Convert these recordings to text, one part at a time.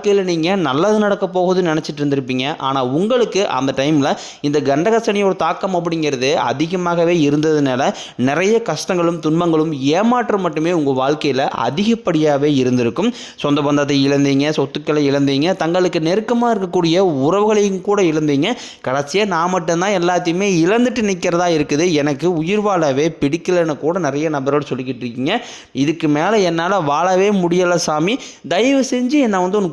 வாழ்க்கையில் நீங்கள் நல்லது நடக்க போகுதுன்னு நினச்சிட்டு இருந்திருப்பீங்க. ஆனால் உங்களுக்கு அந்த டைமில் இந்த கண்டகசனியோட தாக்கம் அப்படிங்கிறது அதிகமாகவே இருந்ததுனால நிறைய கஷ்டங்களும் துன்பங்களும் ஏமாற்றம் மட்டுமே உங்கள் வாழ்க்கையில் அதிகப்படியாகவே இருந்திருக்கும். சொந்த பந்தத்தை இழந்தீங்க சொத்துக்களை இழந்தீங்க தங்களுக்கு நெருக்கமாக இருக்கக்கூடிய உறவுகளையும் கூட இழந்தீங்க. கடைசியாக நான் மட்டும்தான் எல்லாத்தையுமே இழந்துட்டு நிற்கிறதா இருக்குது. எனக்கு உயிர் வாழவே பிடிக்கலைன்னு கூட நிறைய நபரோடு சொல்லிக்கிட்டு இருக்கீங்க. இதுக்கு மேலே என்னால் வாழவே முடியலை சாமி. தயவு செஞ்சு என்னை வந்து உன்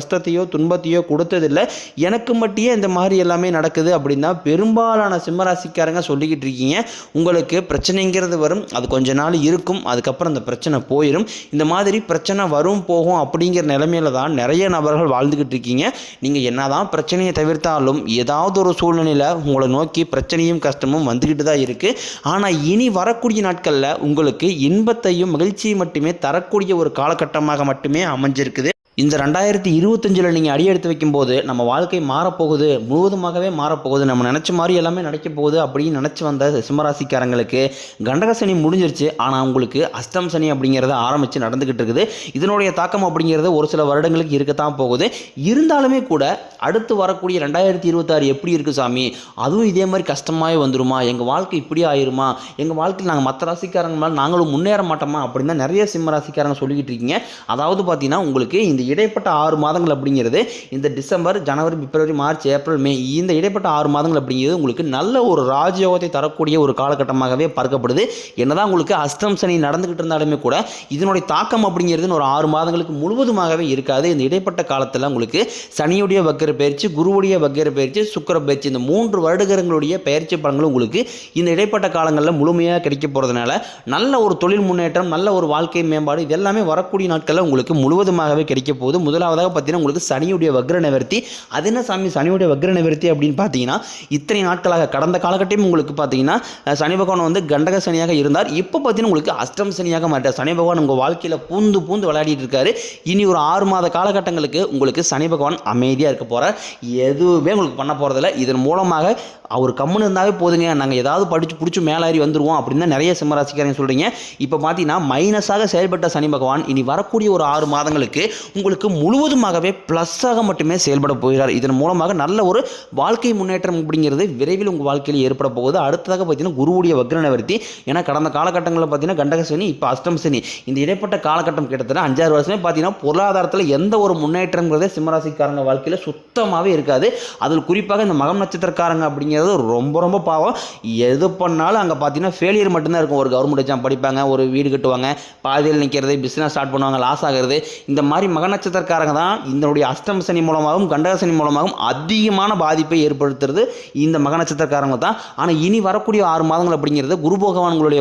கஷ்டத்தையோ துன்பத்தையோ கொடுத்ததில்லை. எனக்கு மட்டும் இந்த மாதிரி எல்லாமே நடக்குது அப்படின்னா பெரும்பாலான சிம்மராசிக்காரங்க சொல்லிக்கிட்டு இருக்கீங்க. உங்களுக்கு பிரச்சனைங்கிறது வரும் அது கொஞ்ச நாள் இருக்கும் அதுக்கப்புறம் அந்த பிரச்சனை போயிடும் இந்த மாதிரி பிரச்சனை வரும் போகும் அப்படிங்கிற நிலைமையில தான் நிறைய நபர்கள் வாழ்ந்துக்கிட்டு இருக்கீங்க. நீங்கள் என்னதான் பிரச்சனையை தவிர்த்தாலும் ஏதாவது ஒரு சூழ்நிலையில் உங்களை நோக்கி பிரச்சனையும் கஷ்டமும் வந்துக்கிட்டு தான் இருக்குது ஆனால் இனி வரக்கூடிய நாட்களில் உங்களுக்கு இன்பத்தையும் மகிழ்ச்சியும் மட்டுமே தரக்கூடிய ஒரு காலகட்டமாக மட்டுமே அமைஞ்சிருக்குது. இந்த ரெண்டாயிரத்தி இருபத்தஞ்சில் நீங்கள் அடி எடுத்து வைக்கும்போது நம்ம வாழ்க்கை மாறப்போகுது முழுவதுமாகவே மாறப்போகுது. நம்ம நினச்ச மாதிரி எல்லாமே நடக்க போகுது அப்படின்னு நினச்சி வந்த சிம்மராசிக்காரங்களுக்கு கண்டக சனி முடிஞ்சிருச்சு. ஆனால் உங்களுக்கு அஷ்டம் சனி அப்படிங்கிறத ஆரம்பித்து நடந்துக்கிட்டு இருக்குது. இதனுடைய தாக்கம் அப்படிங்கிறது ஒரு சில வருடங்களுக்கு இருக்கத்தான் போகுது. இருந்தாலுமே கூட அடுத்து வரக்கூடிய ரெண்டாயிரத்தி இருபத்தாறு எப்படி இருக்குது சாமி? அதுவும் இதே மாதிரி கஷ்டமாகவே வந்துருமா? எங்கள் வாழ்க்கை இப்படி ஆயிருமா? எங்கள் வாழ்க்கையில் நாங்கள் மற்ற ராசிக்காரங்க மேலே நாங்களும் முன்னேற மாட்டோமா? அப்படின்னு தான் நிறைய சிம்ம ராசிக்காரங்க சொல்லிக்கிட்டு இருக்கீங்க. அதாவது பார்த்தீங்கன்னா உங்களுக்கு இந்த இடைப்பட்ட ஆறு மாதங்கள் அப்படிங்கிறது இந்த டிசம்பர் ஜனவரி பிப்ரவரி மார்ச் ஏப்ரல் மே இந்த இடைப்பட்ட ஆறு மாதங்கள் அப்படிங்கிறது உங்களுக்கு நல்ல ஒரு ராஜயோகத்தை தரக்கூடிய ஒரு காலகட்டமாகவே பார்க்கப்படுது. என்னதான் உங்களுக்கு அஷ்டம் சனி நடந்துக்கிட்டு இருந்தாலுமே கூட இதனுடைய தாக்கம் அப்படிங்கிறது ஒரு ஆறு மாதங்களுக்கு முழுவதுமாகவே இருக்காது. இந்த இடைப்பட்ட காலத்தில் உங்களுக்கு சனியுடைய வக்கர பயிற்சி குருவுடைய வக்கர பயிற்சி சுக்கர பயிற்சி இந்த மூன்று வருடங்களுடைய பயிற்சி பலன்களும் உங்களுக்கு இந்த இடைப்பட்ட காலங்களில் முழுமையாக கிடைக்க போகிறதுனால நல்ல ஒரு தொழில் முன்னேற்றம் நல்ல ஒரு வாழ்க்கை மேம்பாடு இதெல்லாமே வரக்கூடிய நாட்களில் உங்களுக்கு முழுவதுமாகவே வைக்க போகுது முதலாவதாக பார்த்தீங்கன்னா உங்களுக்கு சனியுடைய வக்ர நிவர்த்தி. அது என்ன சாமி? சனியுடைய வக்ர நிவர்த்தி அப்படின்னு பார்த்தீங்கன்னா இத்தனை நாட்களாக கடந்த காலகட்டம் உங்களுக்கு பார்த்தீங்கன்னா சனி பகவான் வந்து கண்டக சனியாக இருந்தார். இப்போ பார்த்தீங்கன்னா உங்களுக்கு அஷ்டம் சனியாக மாட்டார் சனி பகவான் உங்கள் வாழ்க்கையில் பூந்து பூந்து விளையாடிட்டு இருக்காரு. இனி ஒரு ஆறு மாத காலகட்டங்களுக்கு உங்களுக்கு சனி பகவான் அமைதியாக இருக்க போகிறார் எதுவுமே உங்களுக்கு பண்ண போகிறதில்ல இதன் மூலமாக அவர் கம்முன்னு இருந்தாவே போதுங்க. நாங்கள் ஏதாவது படித்து பிடிச்சி மேலாரி வந்துருவோம் அப்படின்னு தான் நிறைய சிம்மராசிக்காரங்க சொல்கிறீங்க இப்போ பார்த்தீங்கன்னா மைனஸாக செயல்பட்ட சனி பகவான் இனி வரக்கூடிய ஒரு ஆறு மாதங்களுக்கு உங்களுக்கு முழுவதுமாகவே ப்ளஸ்ஸாக மட்டுமே செயல்பட போகிறார். இதன் மூலமாக நல்ல ஒரு வாழ்க்கை முன்னேற்றம் அப்படிங்கிறது விரைவில் உங்கள் வாழ்க்கையில் ஏற்பட போகுது. அடுத்ததாக பார்த்தீங்கன்னா குருவுடைய வக்ர நிவர்த்தி ஏன்னா கடந்த காலகட்டங்களில் பார்த்தீங்கன்னா கண்டக சனி இப்போ அஷ்டம் சனி. இந்த இடைப்பட்ட காலகட்டம் கிட்டத்தட்ட அஞ்சாறு வருஷமே பார்த்தீங்கன்னா பொருளாதாரத்தில் எந்த ஒரு முன்னேற்றங்கிறதே சிம்மராசிக்காரங்க வாழ்க்கையில் சுத்தமாகவே இருக்காது. அதில் குறிப்பாக இந்த மகம் நட்சத்திரக்காரங்க அப்படிங்கிறது ரொம்ப ரொம்ப பாவம். எது பண்ணாலும் அங்கே பார்த்தீங்கன்னா ஃபெயிலியர் மட்டும்தான் இருக்கும். ஒரு கவர்மெண்ட் எக்ஸாம் படிப்பாங்க ஒரு வீடு கட்டுவாங்க பாதியில் நிற்கிறது பிஸ்னஸ் ஸ்டார்ட் பண்ணுவாங்க லாஸ் ஆகிறது. இந்த மாதிரி மகன் நட்சத்திரக்காரங்க தான் இதனுடைய அஷ்டம சனி மூலமாகவும் கண்டகசனி மூலமாகவும் அதிகமான பாதிப்பை ஏற்படுத்துறது இந்த மக நட்சத்திரக்காரங்க தான். ஆனால் இனி வரக்கூடிய ஆறு மாதங்கள் அப்படிங்கிறது குரு பகவான்களுடைய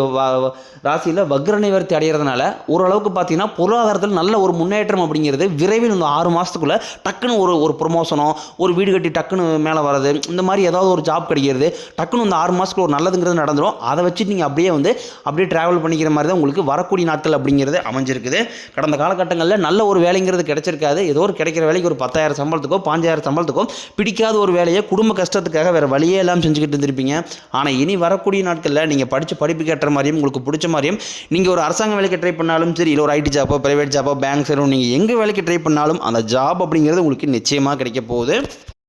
ராசியில் வக்ர நிவர்த்தி அடைகிறதுனால ஓரளவுக்கு பார்த்தீங்கன்னா பொருளாதாரத்தில் நல்ல ஒரு முன்னேற்றம் அப்படிங்கிறது விரைவில் இந்த ஆறு மாதத்துக்குள்ளே டக்குன்னு ஒரு ஒரு ப்ரொமோஷனோ ஒரு வீடு கட்டி டக்குன்னு மேலே வர்றது இந்த மாதிரி ஏதாவது ஒரு ஜாப் கிடைக்கிறது டக்குன்னு இந்த ஆறு மாதத்துக்குள்ள ஒரு நல்லதுங்கிறது நடந்துடும் அதை வச்சு நீங்கள் அப்படியே வந்து அப்படியே ட்ராவல் பண்ணிக்கிற மாதிரி தான் உங்களுக்கு வரக்கூடிய நாட்கள் அப்படிங்கிறது அமைஞ்சிருக்குது. கடந்த காலகட்டங்களில் நல்ல ஒரு வேலைங்கிறது கிடைச்சிருக்காது. ஏதோ ஒரு கிடைக்கிற வேலைக்கு ஒரு பத்தாயிரம் சம்பளத்துக்கோ பாஞ்சாயிரம் சம்பளத்துக்கோ பிடிக்காத ஒரு வேலையை குடும்ப கஷ்டத்துக்காக வேறு வழியே எல்லாம் செஞ்சுக்கிட்டு இருந்திருப்பீங்க. ஆனால் இனி வரக்கூடிய நாட்களில் நீங்கள் படித்த படிப்புக்கு ஏற்ற மாதிரியும் உங்களுக்கு பிடிச்ச மாதிரியும் நீங்கள் ஒரு அரசாங்க வேலைக்கு ட்ரை பண்ணாலும் சரி இல்லை ஒரு ஐடி ஜாப்போ ப்ரைவேட் ஜாப்போ பேங்க் சரி நீங்கள் எங்கே வேலைக்கு ட்ரை பண்ணாலும் அந்த ஜாப் அப்படிங்கிறது உங்களுக்கு நிச்சயமாக கிடைக்க போகுது.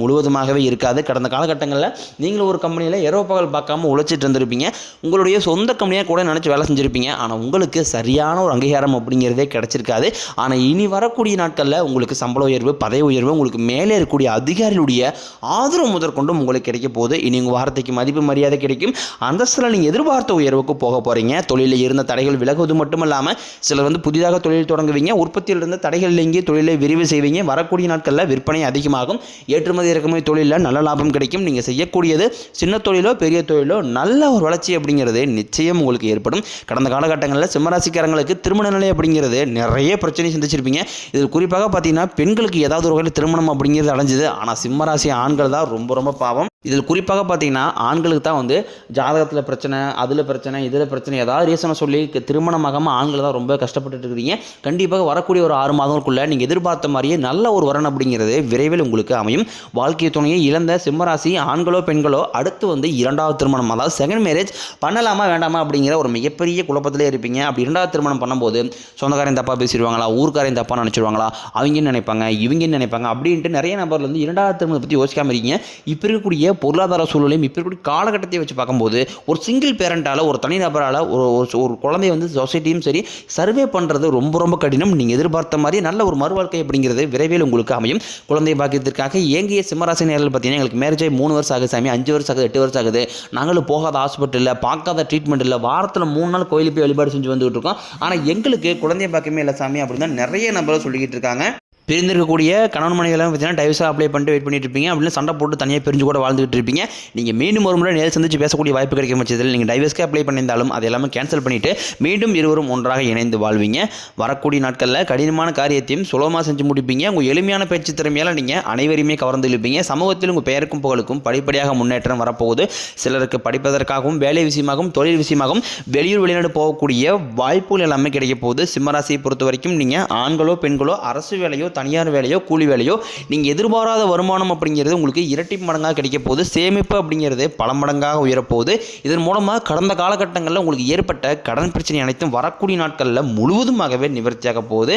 முழுவதுமாகவே இருக்காது. கடந்த காலகட்டங்களில் நீங்களும் ஒரு கம்பெனியில் இரவு பகல் பார்க்காம உழைச்சிட்டு இருந்திருப்பீங்க. உங்களுடைய சொந்த கம்பெனியாக கூட நினச்சி வேலை செஞ்சுருப்பீங்க. ஆனால் உங்களுக்கு சரியான ஒரு அங்கீகாரம் அப்படிங்கிறதே கிடச்சிருக்காது. ஆனால் இனி வரக்கூடிய நாட்களில் உங்களுக்கு சம்பள உயர்வு பதவி உயர்வு உங்களுக்கு மேலே இருக்கக்கூடிய அதிகாரிகளுடைய ஆதரவு முதற்கொண்டும் உங்களுக்கு கிடைக்க போகுது. இனி உங்கள் வார்த்தைக்கு மதிப்பு மரியாதை கிடைக்கும். அந்தஸ்தில் நீங்கள் எதிர்பார்த்த உயர்வுக்கு போக போகிறீங்க தொழிலில் இருந்த தடைகள் விலகுவது மட்டும் இல்லாமல் சிலர் வந்து புதிதாக தொழில் தொடங்குவீங்க. உற்பத்தியில் இருந்த தடைகள் இங்கே தொழிலை விரிவு செய்வீங்க. வரக்கூடிய நாட்களில் விற்பனை அதிகமாகும். ஏற்றுமதி இறக்குமதி தொழிலில் நல்ல லாபம் கிடைக்கும். நீங்கள் செய்யக்கூடியது சின்ன தொழிலோ பெரிய தொழிலோ நல்ல ஒரு வளர்ச்சி அப்படிங்கிறது நிச்சயம் உங்களுக்கு ஏற்படும். கடந்த காலகட்டங்களில் சிம்மராசிக்காரங்களுக்கு திருமண நிலை அப்படிங்கிறது நிறைய பிரச்சனை சந்திச்சிருப்பீங்க. இதில் குறிப்பாக பார்த்தீங்கன்னா பெண்களுக்கு ஏதாவது ஒரு வகையில் திருமணம் அப்படிங்கிறது அடைஞ்சுது. ஆனால் சிம்மராசி ஆண்கள் தான் ரொம்ப ரொம்ப பாவம். இதில் குறிப்பாக பார்த்தீங்கன்னா ஆண்களுக்கு தான் வந்து ஜாதகத்தில் பிரச்சனை அதில் பிரச்சனை இதில் பிரச்சனை ஏதாவது ரீசனை சொல்லி திருமணமாகாமல் ஆண்கள் தான் ரொம்ப கஷ்டப்பட்டுட்டு இருக்கிறீங்க கண்டிப்பாக வரக்கூடிய ஒரு ஆறு மாதங்களுக்குள்ளே நீங்கள் எதிர்பார்த்த மாதிரியே நல்ல ஒரு வரன் அப்படிங்கிறது விரைவில் உங்களுக்கு அமையும். வாழ்க்கை துணையை இழந்த சிம்மராசி ஆண்களோ பெண்களோ அடுத்து வந்து இரண்டாவது திருமணம் அதாவது செகண்ட் மேரேஜ் பண்ணலாமா வேண்டாமா அப்படிங்கிற ஒரு மிகப்பெரிய குழப்பத்திலே இருப்பீங்க. அப்படி இரண்டாவது திருமணம் பண்ணும்போது சொந்தக்காரன் தப்பாக பேசிடுவாங்களா ஊர்க்காரன் தப்பாக நினச்சிடுவாங்களா அவங்க நினைப்பாங்க இவங்க நினைப்பாங்க அப்படின்ட்டு நிறைய நபர்ல வந்து இரண்டாவது திருமணத்தை பற்றி யோசிக்காமல் இருக்கீங்க. இப்போ இருக்கக்கூடிய பொருளாதார சூழ்நிலையும் இப்போ இருக்கக்கூடிய காலகட்டத்தை வச்சு பார்க்கும்போது ஒரு சிங்கிள் பேரண்ட்டால் ஒரு தனிநபரால் ஒரு ஒரு- குழந்தைய வந்து சொசைட்டியும் சரி சர்வே பண்ணுறது ரொம்ப ரொம்ப கடினம். நீங்கள் எதிர்பார்த்த மாதிரி நல்ல ஒரு மறுவாழ்க்கை அப்படிங்கிறது விரைவில் உங்களுக்கு அமையும். குழந்தை பாக்கியத்திற்காக ஏங்கிய சிம்மராசி நேரில் பார்த்தீங்கன்னா எங்களுக்கு மேரேஜ் ஆகி மூணு வருஷம் ஆகுது சாமி அஞ்சு வருஷம் ஆகுது எட்டு வருஷம் ஆகுது. நாங்களும் போகாத ஹாஸ்பிட்டலில் பார்க்காத ட்ரீட்மெண்ட் இல்லை. வாரத்தில் மூணு நாள் கோயிலுக்கு போய் வழிபாடு செஞ்சு வந்துகிட்டு இருக்கோம். ஆனால் எங்களுக்கு குழந்தை பாக்கியமே இல்லை சாமி அப்படின்னு தான் நிறைய நபரை சொல்லிக்கிட்டு இருக்காங்க. பிரிந்திருக்கக்கூடிய கணவன் மனைவிகளும் பார்த்தீங்கன்னா டைவர்ஸாக அப்ளை பண்ணிட்டு வெயிட் பண்ணிட்டு இருப்பீங்க. அப்படின்னு சண்டை போட்டு தனியாக பிரிஞ்சு கூட வாழ்ந்துகிட்டு இருப்பீங்க. நீங்கள் மீண்டும் ஒரு முறை நேரில் சந்திச்சு பேசக்கூடிய வாய்ப்பு கிடைக்கும் பட்சத்தில் நீங்கள் டைவர்ஸ்க்கு அப்ளை பண்ணியிருந்தாலும் அது எல்லாமே கேன்சல் பண்ணிவிட்டு மீண்டும் இருவரும் ஒன்றாக இணைந்து வாழ்வீங்க. வரக்கூடிய நாட்களில் கடினமான காரியத்தையும் சுலபமாக செஞ்சு முடிப்பீங்க. உங்கள் எளிமையான பேச்சு திறமையால் நீங்கள் அனைவரையுமே கவர்ந்து இழுப்பீங்க. சமூகத்தில் உங்கள் பெயருக்கும் புகழுக்கும் படிப்படியாக முன்னேற்றம் வரப்போகுது. சிலருக்கு படிப்பதற்காகவும் வேலை விஷயமாகவும் தொழில் விஷயமாகவும் வெளியூர் வெளிநாடு போகக்கூடிய வாய்ப்புகள் எல்லாமே கிடைக்க போகுது. சிம்மராசியை பொறுத்த வரைக்கும் நீங்கள் ஆண்களோ பெண்களோ அரசு வேலையோ தனியார் வேலையோ கூலி வேலையோ நீங்கள் எதிர்பாராத வருமானம் அப்படிங்கிறது உங்களுக்கு இரட்டி மடங்காக கிடைக்க போகுது. சேமிப்பு அப்படிங்கிறது பல மடங்காக உயரப்போகுது. இதன் மூலமாக கடந்த காலகட்டங்களில் உங்களுக்கு ஏற்பட்ட கடன் பிரச்சனை அனைத்தும் வரக்கூடிய நாட்களில் முழுவதுமாகவே நிவர்த்தியாக போகுது.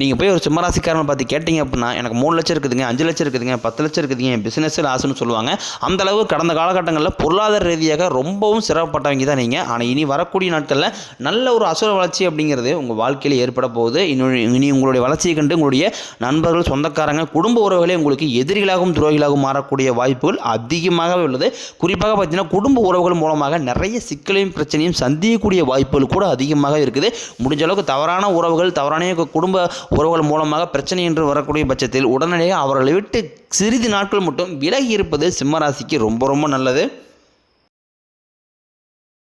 நீங்கள் போய் ஒரு சிம்மராசிக்காரனை பார்த்து கேட்டிங்க அப்படின்னா எனக்கு மூணு லட்சம் இருக்குதுங்க அஞ்சு லட்சம் இருக்குதுங்க பத்து லட்சம் இருக்குதுங்க என் பிஸ்னஸ் லாஸ்ன்னு சொல்லுவாங்க. அந்த அளவு கடந்த காலகட்டங்களில் பொருளாதார ரீதியாக ரொம்பவும் சிரமப்பட்டவங்க தான் நீங்கள் ஆனால் இனி வரக்கூடிய நாட்களில் நல்ல ஒரு அசுர வளர்ச்சி அப்படிங்கிறது உங்கள் வாழ்க்கையில் ஏற்பட போகுது. இன்னொரு இனி உங்களுடைய வளர்ச்சியை கண்டு உங்களுடைய நண்பர்கள் சொந்தக்காரங்க குடும்ப உறவுகளே உங்களுக்கு எதிரிகளாகவும் துரோகிகளாகவும் மாறக்கூடிய வாய்ப்புகள் அதிகமாகவே உள்ளது. குறிப்பாக பார்த்தீங்கன்னா குடும்ப உறவுகள் மூலமாக நிறைய சிக்கலையும் பிரச்சனையும் சந்திக்கக்கூடிய வாய்ப்புகள் கூட அதிகமாக இருக்குது. முடிஞ்ச அளவுக்கு தவறான உறவுகள் தவறான குடும்ப உறவுகள் மூலமாக பிரச்சனை என்று வரக்கூடிய பட்சத்தில் உடனடியாக அவர்களை விட்டு சிறிது நாட்கள் மட்டும் விலகி இருப்பது சிம்மராசிக்கு ரொம்ப ரொம்ப நல்லது.